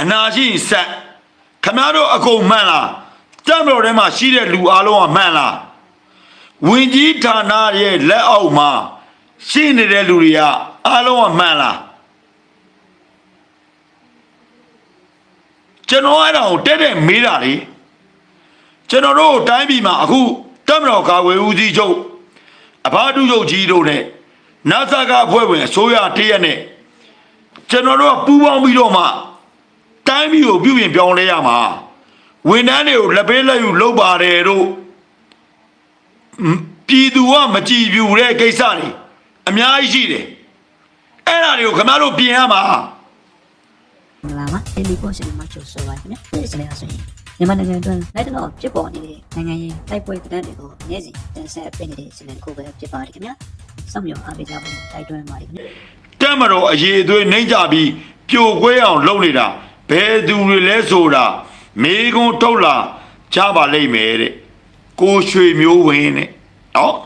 အနာရှိရင်ဆက်ခမားတို့အကုန်မှန်လားတမတော်ထဲမှာရှိတဲ့လူအလုံးကမှန်လားဝင်ကြီးဌာနရဲ့လက်အောက်မှာရှိနေတဲ့လူတွေကအလုံးကမှန်လားကျွန်တော်အဲ့ဒါကိုတက်တက်မေးတာလေကျွန်တော်တို့တိုင်းပြည်မှာအခုတမတော်ကာဝေဦးစီးချုပ်အဘာတုချုပ်ကြီးတို့နဲ့နာဆာကအဖွဲ့ဝင်အစိုးရတရက်နဲ့ကျွန်တော်တို့ကပူးပေါင်းပြီးတော့မှ တိုင်းပြည်ကိုပြုပြင်ပြောင်းလဲရမှာဝန်ထမ်းတွေကိုလက်ပေးလက်ယူလုပ်ပါတယ်တို့ပြည်သူကမကြည်ပြူတဲ့ကိစ္စတွေအများကြီးရှိတယ်အဲ့ဒါတွေကိုခင်ဗျားတို့ပြင်ရမှာမင်္ဂလာပါတယ်လီပေါ်ရှင်မှာချိုဆိုပါခင်ဗျာဒီစနေအဆိုရင်မြန်မာနိုင်ငံအတွင်းလိုက်တော့ဖြစ်ပေါ်နေတဲ့နိုင်ငံရေးတိုက်ပွဲသတင်းတွေကိုအနည်းစဉ်တင်ဆက်ပေးနေတဲ့စနေကိုပဲဖြစ်ပါတယ်ခင်ဗျာစောင့်မျှော်အားပေးကြဖို့တိုက်တွန်းပါတယ်ခင်ဗျာတက်မတော်အရေးအသွေးနှိမ့်ကြပြီးပြိုကွဲအောင်လုပ်နေတာ ဘယ်သူတွေလဲဆိုတာမေကွန်းထုတ်လာကြပါလိမ့်မယ်တဲ့ကိုရွှေမျိုးဝင်းတဲ့နော်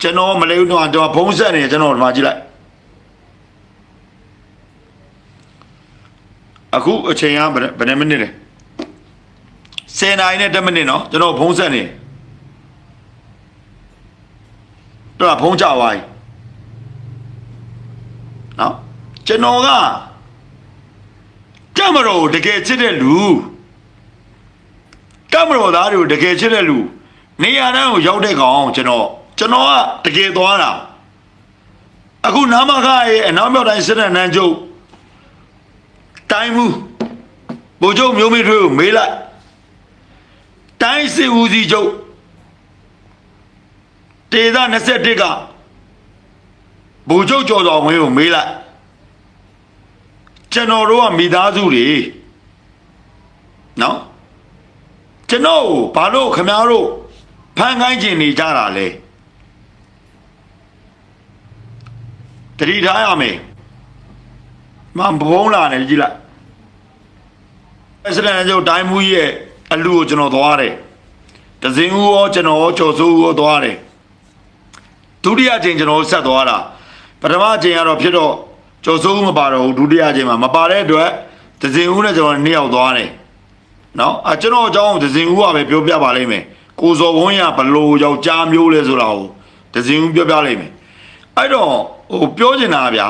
ကျွန်တော်မလေးတော့ကျွန်တော်ဖုံးဆက်နေတယ်ကျွန်တော်ဒီမှာကြည့်လိုက်အခုအချိန်ကဘယ်ဘယ်နှစ်မိနစ်လဲ10နာရီနဲ့10မိနစ်နော်ကျွန်တော်ဖုံးဆက်နေတယ်တော့ဖုံးကြသွားပြီနော်ကျွန်တော်က ကမတော်ကိုတကယ်ချစ်တဲ့လူကမတော်သားတွေကိုတကယ်ချစ်တဲ့လူနေရာတိုင်းကိုရောက်တဲ့ကောင်ကျွန်တော်ကျွန်တော်ကတကယ်သွားတာအခုနာမခရဲ့အနောက်မြောက်တိုင်းစစ်တပ်နန်းချုပ်တိုင်းမှုဗိုလ်ချုပ်မျိုးမေးထွေးကိုမေးလိုက်တိုင်းစစ်ဦးစီးချုပ်တေသာ21ကဘူချုပ်ကျော်တော်ဝင်းကိုမေးလိုက် ကျွန်တော်တို့ကမိသားစုတွေနော်ကျွန်တော်ကိုဘာလို့ခမားတို့ဖန်ခိုင်းကျင်နေကြတာလဲတတိထားရမယ်မဘုံလာနေကြည့်လိုက်အစရန်ကျုပ်တိုင်းမူကြီးရဲ့အလူကိုကျွန်တော်သွားတယ်ဒဇင်ဦးရောကျွန်တော်ရောကျော်စိုးဦးရောသွားတယ်ဒုတိယအချိန်ကျွန်တော်တို့ဆက်သွားတာပထမအချိန်ကတော့ဖြစ်တော့ ကျော်စိုးမပါတော့ဘူးဒုတိယအချိန်မှာမပါတဲ့အတွက်ဒဇင်ဦးနဲ့ကျွန်တော်နှစ်ယောက်သွားတယ်နော်အကျွန်တော်အကြောင်းဒဇင်ဦးကပဲပြောပြပါလိမ့်မယ်ကိုစော်ဝန်းရဘလို့ယောက်ျားမျိုးလဲဆိုတာကိုဒဇင်ဦးပြောပြလိမ့်မယ်အဲ့တော့ဟိုပြောချင်တာဗျာ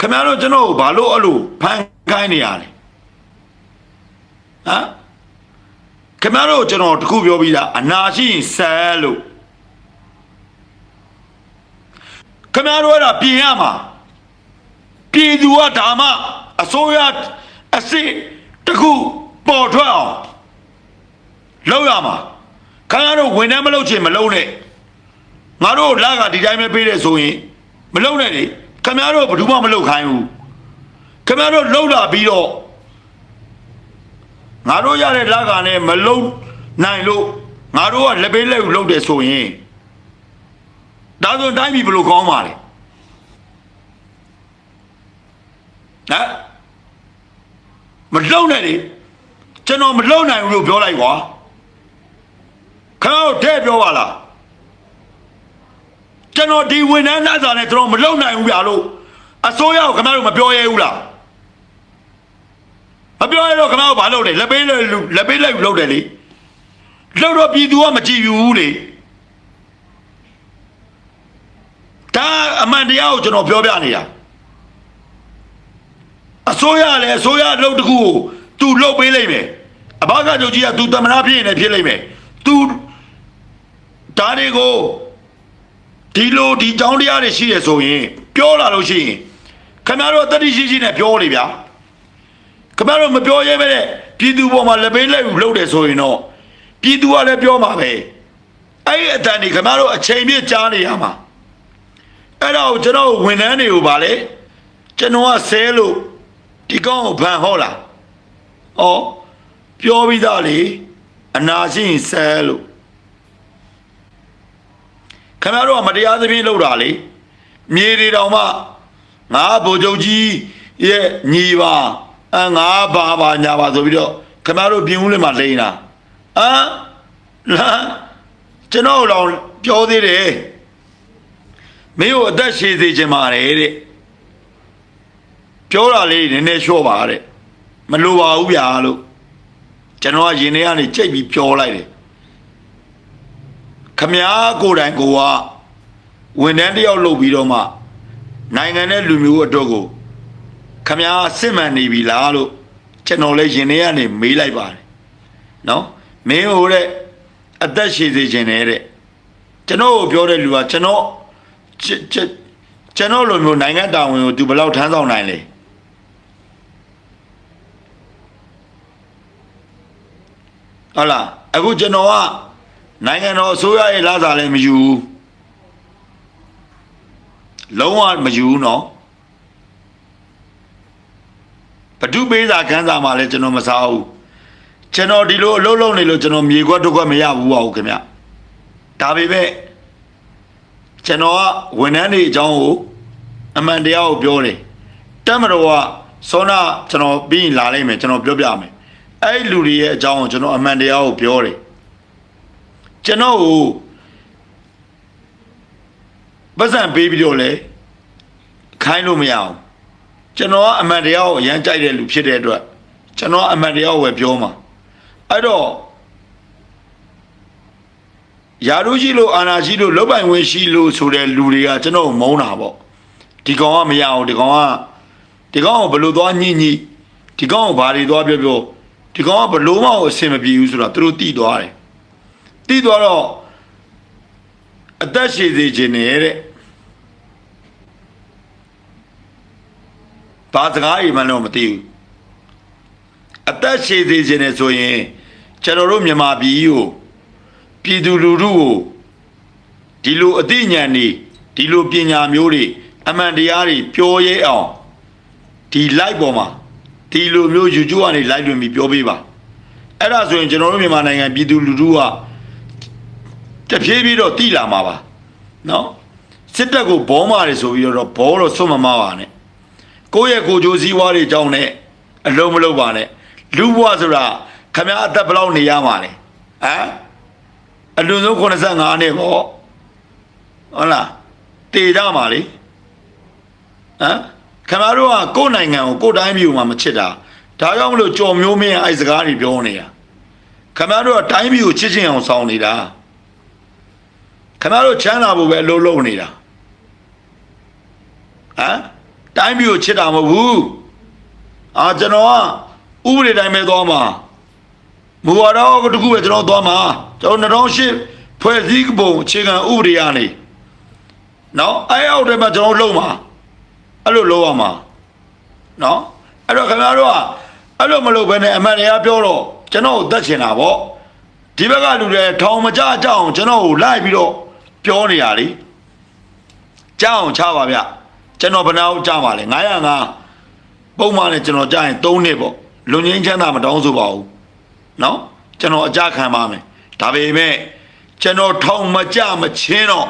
ခင်ဗျားတို့ကျွန်တော်ကိုဘာလို့အဲ့လိုဖန်ခိုင်းနေရလဲဟမ်ခင်ဗျားတို့ကျွန်တော်တခုပြောပြီးသားအနာရှိရင်ဆဲလို့ခမရတို့အဲ့ဒါပြင်ရမှာ ပြည်သူကဒါမှအစိုးရအစ်စ်တစ်ခုပေါ်ထွက်အောင်လုပ်ရမှာခမရတို့ဝန်ထမ်းမလုပ်ချင်မလုပ်နဲ့ငါတို့လကဒီတိုင်းပဲပေးတယ်ဆိုရင်မလုပ်နဲ့လေခမရတို့ဘယ်သူမှမလုပ်ခိုင်းဘူးခမရတို့လှုပ်လာပြီးတော့ငါတို့ရတဲ့လကနဲ့မလုံနိုင်လို့ငါတို့ကလက်ပေးလက်ယူလုပ်တယ်ဆိုရင်ဒါဆိုတိုင်းပြည်ဘယ်လိုကောင်းပါလဲ ဟမ်မလုံနဲ့လေကျွန်တော်မလုံနိုင်ဘူးလို့ပြောလိုက်ကွာခါတော့တဲ့ပြောပါလားကျွန်တော်ဒီဝန်ထမ်းလက်စာနဲ့ကျွန်တော်မလုံနိုင်ဘူးဗျာလို့အစိုးရကိုခင်ဗျားတို့မပြောရဲဘူးလားမပြောရတော့ခင်ဗျားတို့ဘာလုပ်လဲလက်ပေးလက်လူလက်ပေးလက်ယူလုပ်တယ်လေလုပ်တော့ပြည်သူကမကြည့်ဘူးလေဒါအမှန်တရားကိုကျွန်တော်ပြောပြနေတာ အစိုးရလည်းအစိုးရအလုပ်တစ်ခုကို तू လုပ်ပေးလိုက်မယ်အဘကချုပ်ကြီးက तू တမနာဖြစ်ရင်လည်းဖြစ်လိုက်မယ် तू ဒါတွေကိုဒီလိုဒီကြောင်းတရားတွေရှိရဆိုရင် ပြောလာလို့ရှိရင်ခင်ဗျားတို့အတ္တိရှိရှိနဲ့ပြောလေဗျာခင်ဗျားတို့မပြောရဲပဲတဲ့ပြည်သူပေါ်မှာလက်ပေးလက်ယူလုပ်တယ်ဆိုရင်တော့ပြည်သူကလည်းပြောမှာပဲအဲ့ဒီအတန်ဒီခင်ဗျားတို့အချိန်ပြည့်ကြားနေရမှာ အဲ့ဒါကိုကျွန်တော်ဝန်ထမ်းတွေကိုဗာလေကျွန်တော်ကဆဲလို့ ဒီကောင်ကိုဖန်ဟောလားဩပြောပြီးသားလေအနာရှိရင်ဆဲလို့ခင်ဗျားတို့ကမတရားသဖြင့်လုပ်တာလေမြေတွေတောင်မှငါဗိုလ်ချုပ်ကြီးရဲ့ညီပါအငါဘာပါညာပါဆိုပြီးတော့ခင်ဗျားတို့ပြင်ဦးလေးမှာလိန်တာဟမ်လာကျွန်တော်တော့ပြောသေးတယ်မင်းကိုအသက်ရှည်စေခြင်းပါတယ်တဲ့ ပြောတာလေးနည်းနည်းလျှော့ပါတဲ့မလိုပါဘူးဗျာလို့ကျွန်တော်ကရင်ထဲကနေကြိတ်ပြီးပြောလိုက်တယ်ခမားကိုယ်တိုင်ကိုကဝန်ထမ်းတစ်ယောက်လုပ်ပြီးတော့မှနိုင်ငံနဲ့လူမျိုးအတွက်ကိုခမားစစ်မှန်နေပြီလားလို့ကျွန်တော်လည်းရင်ထဲကနေမေးလိုက်ပါတယ်နော်မင်းဟိုတဲ့အသက်ရှည်စေခြင်းနဲ့တဲ့ကျွန်တော်ကိုပြောတဲ့လူကကျွန်တော်ကျွန်ကျွန်ကျွန်တော်လိုမျိုးနိုင်ငံတာဝန်ကိုသူဘယ်လောက်ထမ်းဆောင်နိုင်လဲ ဟုတ်လားအခုကျွန်တော်ကနိုင်ငံတော်အစိုးရရဲ့လာစားလည်းမယူဘူးလုံးဝမယူဘူးနော်ဘဒုပေးစာခန်းစာမှာလည်းကျွန်တော်မစားဘူးကျွန်တော်ဒီလိုအလုပ်လုပ်နေလို့ကျွန်တော်မြေခွက်တစ်ခွက်မရဘူးပါဘူးခင်ဗျဒါပေမဲ့ကျွန်တော်ကဝန်ထမ်းတွေအကြောင်းကိုအမှန်တရားကိုပြောတယ်တက်မတော်ကစောနာကျွန်တော်ပြီးရင်လာလိုက်မယ်ကျွန်တော်ပြောပြမယ် အဲ့ဒီလူတွေရဲ့အကြောင်းကိုကျွန်တော်အမှန်တရားကိုပြောတယ်ကျွန်တော်ကိုပတ်စံပေးပြီးတော့လေခိုင်းလို့မရအောင်ကျွန်တော်ကအမှန်တရားကိုအရန်ကြိုက်တဲ့လူဖြစ်တဲ့အတွက်ကျွန်တော်ကအမှန်တရားကိုပဲပြောမှာအဲ့တော့ယာရုရှိလို့အာနာရှိလို့လောက်ပိုင်ဝင်ရှိလို့ဆိုတဲ့လူတွေကကျွန်တော်ကိုမုန်းတာပေါ့ဒီကောင်ကမရအောင်ဒီကောင်ကဒီကောင်ကိုဘယ်လိုသွားညှိညှိဒီကောင်ကိုဘာတွေသွားပြောပြော ဒီကောင်ကဘယ်လိုမှအဆင်မပြေဘူးဆိုတော့သူတို့တိသွားတယ်တိသွားတော့အသက်ရှည်စေခြင်းနဲ့တဲ့ဘာစကားအိမ်မှန်းတော့မသိဘူးအသက်ရှည်စေခြင်းနဲ့ဆိုရင်ကျွန်တော်တို့မြန်မာပြည်ကိုပြည်သူလူထုကိုဒီလိုအသိဉာဏ်တွေဒီလိုပညာမျိုးတွေအမှန်တရားတွေပြောရဲအောင်ဒီ live ပေါ်မှာ ဒီလိုမျိုး YouTube ကနေ live လွှင့်ပြီးပြောပေးပါအဲ့ဒါဆိုရင်ကျွန်တော်တို့မြန်မာနိုင်ငံပြည်သူလူထုကတဖြည်းဖြည်းတော့တိလာမှာပါနော်စစ်တပ်ကိုဘောမာတယ်ဆိုပြီးတော့ဘောတော့ဆွတ်မမပါနဲ့ကိုယ့်ရဲ့ကိုယ်ကြိုးစည်းဝါးတွေအကြောင်းနဲ့အလုံးမလုံးပါနဲ့လူဘဝဆိုတာခမရအသက်ဘယ်လောက်နေရမှာလဲဟမ်အလွန်ဆုံး85နှစ်ပေါ့ဟုတ်လားတည်ကြမှာလေဟမ် ခင်ဗျားတို့ကကိုယ့်နိုင်ငံကိုကိုယ့်တိုင်းပြည်ကိုမှမချစ်တာဒါကြောင့်မလို့ကြော်မျိုးမင်းအဲ့စကားတွေပြောနေတာခင်ဗျားတို့ကတိုင်းပြည်ကိုချစ်ချင်အောင်ဆောင်နေတာခင်ဗျားတို့ချမ်းသာဖို့ပဲအလုပ်လုပ်နေတာဟမ်တိုင်းပြည်ကိုချစ်တာမဟုတ်ဘူးအာကျွန်တော်ကဥပဒေတိုင်းပဲသွားမှာမူဝါဒကတခုပဲကျွန်တော်သွားမှာကျွန်တော်2008ဖွဲ့စည်းပုံအခြေခံဥပဒေကနေနော်အဲအောက်ထဲမှာကျွန်တော်လုံမှာ အဲ့လိုလုပ်ရမှာနော်အဲ့တော့ခင်ဗျားတို့ကအဲ့လိုမလုပ်ဘဲနဲ့အမှန်တရားပြောတော့ကျွန်တော်ကိုတတ်ချင်တာပေါ့ဒီဘက်ကလူတွေထောင်မကြကြအောင်ကျွန်တော်ကိုလိုက်ပြီးတော့ပြောနေရလေကြအောင်ချပါဗျကျွန်တော်ဘယ်နာကိုကြပါလဲ905ပုံမှန်နဲ့ကျွန်တော်ကြရင်3နှစ်ပေါ့လွန်ငင်းချမ်းသာမတောင်းဆိုပါဘူးနော်ကျွန်တော်အကြခံပါမယ်ဒါပေမဲ့ကျွန်တော်ထောင်မကြမချင်းတော့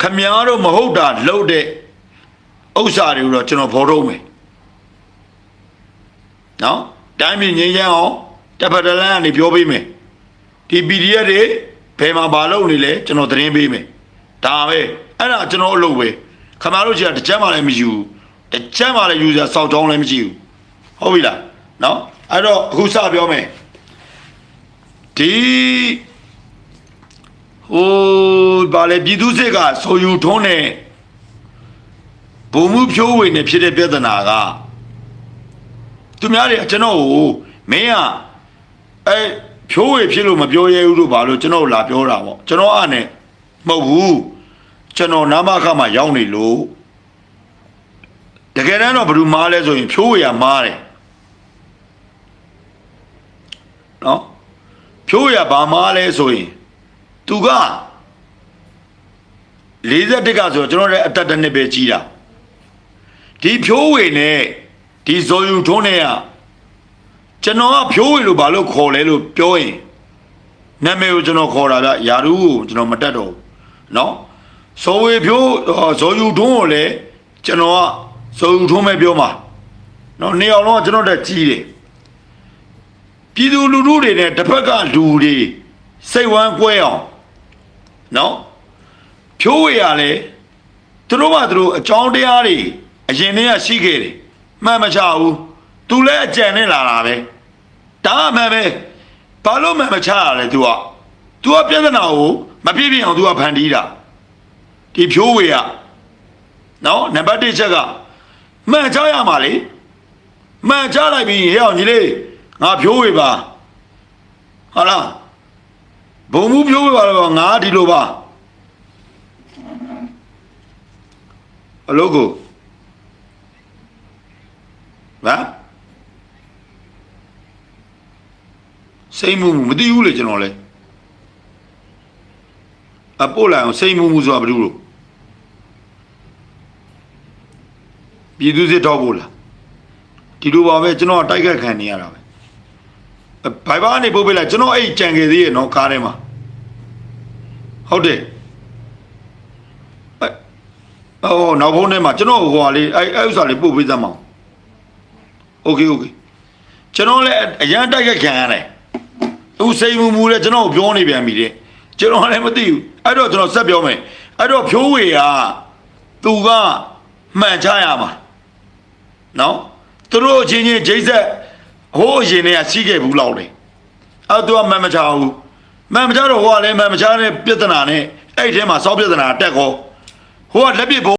ခမည်းတော်မဟုတ်တာလုပ်တဲ့ ဥစ္စာတွေကိုတော့ကျွန်တော်ဖော်ထုတ်မယ်နော်တိုင်းပြည်ငြိမ်းချမ်းအောင်တစ်ဖက်တစ်လမ်းကနေပြောပေးမယ်ဒီ PDF တွေဘယ်မှာဘာလုပ်နေလဲကျွန်တော်သတင်းပေးမယ်ဒါပဲအဲ့ဒါကျွန်တော်အလုပ်ပဲခမတို့ကြီးကတစ်ချက်မှလည်းမယူဘူးတစ်ချက်မှလည်းယူစရာစောက်ကြောင်းလည်းမရှိဘူးဟုတ်ပြီလားနော်အဲ့တော့အခုစပြောမယ်ဒီဟိုဘာလဲပြည်သူစစ်ကဆိုယူထုံးတဲ့ ဘုံမှုဖြိုးဝေနေဖြစ်တဲ့ပြဿနာကသူများတွေကျွန်တော်ကိုမင်းကအဲဖြိုးဝေဖြစ်လို့မပြောရဲဘူးလို့ဘာလို့ကျွန်တော်လာပြောတာပေါ့ကျွန်တော်အနဲ့မဟုတ်ဘူးကျွန်တော်နာမခမှာရောက်နေလို့တကယ်တမ်းတော့ဘယ်သူမားလဲဆိုရင်ဖြိုးဝေကမားတယ်နော်ဖြိုးဝေကဘာမားလဲဆိုရင်သူက41ကဆိုကျွန်တော်လည်းအသက်တစ်နှစ်ပဲကြီးတာ ဒီဖြိုးဝေနဲ့ဒီဇော်ယူထုံးနဲ့ကကျွန်တော်ကဖြိုးဝေလို့ဘာလို့ခေါ်လဲလို့ပြောရင်နာမည်ကိုကျွန်တော်ခေါ်တာဗျယာရူးကိုကျွန်တော်မတက်တော့ဘူးเนาะဇော်ဝေဖြိုးဇော်ယူထုံးကိုလည်းကျွန်တော်ကဇော်ယူထုံးပဲပြောမှာเนาะနေအောင်တော့ကျွန်တော်တက်ကြီးတယ်ပြည်သူလူထုတွေနဲ့တစ်ဖက်ကလူတွေစိတ်ဝမ်းကွဲအောင်နော်ဖြိုးဝေရလဲသူတို့ကသူတို့အကြောင်းတရားတွေ အရင်တည်းကရှိခဲ့တယ်မှန်မချဘူးတ သူလည်းအကြံနဲ့လာတာပဲဒါအမှန်ပဲဘာလို့မှန်မချရလဲ तू က तू ကပြဿနာကိုမပြည့်ပြည့်အောင် तू ကဖန်တီးတာဒီဖြိုးဝေကနော်နံပါတ်1ချက်ကမှန်ချရမှာလေမှန်ချလိုက်ပြီဟဲ့အောင်ကြီးလေးငါဖြိုးဝေပါဟုတ်လားဘုံမှုဖြိုးဝေပါတော့ငါဒီလိုပါအလုပ်ကို ဟမ်စိတ်မှုမှုမသိဘူးလေကျွန်တော်လဲအပို့လိုက်အောင်စိတ်မှုမှုဆိုတာဘာလို့လို့ပြည်သူစစ်တော့ဖို့လားဒီလိုပါပဲကျွန်တော်ကတိုက်ခတ်ခံနေရတာပဲဘိုင်ဘာကနေပုတ်ပေးလိုက်ကျွန်တော်အဲ့ကြံခဲ့သေးရဲ့နော်ကားထဲမှာဟုတ်တယ်အဲ့အော်နောက်ဖုန်းထဲမှာကျွန်တော်ဟိုဟာလေးအဲ့အဲ့ဥစ္စာလေးပို့ပေးသမ်းမအောင် โอเคโอเคကျွန်တော်လည်းအရန်တိုက်ခတ်ခံရတယ်သူစိတ်မူမူလည်းကျွန်တော်ကိုပြောနေပြန်ပြီတဲ့ကျွန်တော်လည်းမသိဘူးအဲ့တော့ကျွန်တော်ဆက်ပြောမယ်အဲ့တော့ဖြိုးဝေကသူကမှန်ချရမှာနော်သူတို့အချင်းချင်းဂျိတ်ဆက်ဟိုးအရင်တည်းကစီးခဲ့ဘူးလောက်တယ်အဲ့သူကမှန်မချဘူးမှန်မချတော့ဟိုကလည်းမှန်မချတဲ့ပြဿနာနဲ့အဲ့ဒီထဲမှာစောပြဿနာတက်ကောဟိုကလက်ပစ်ဘုံ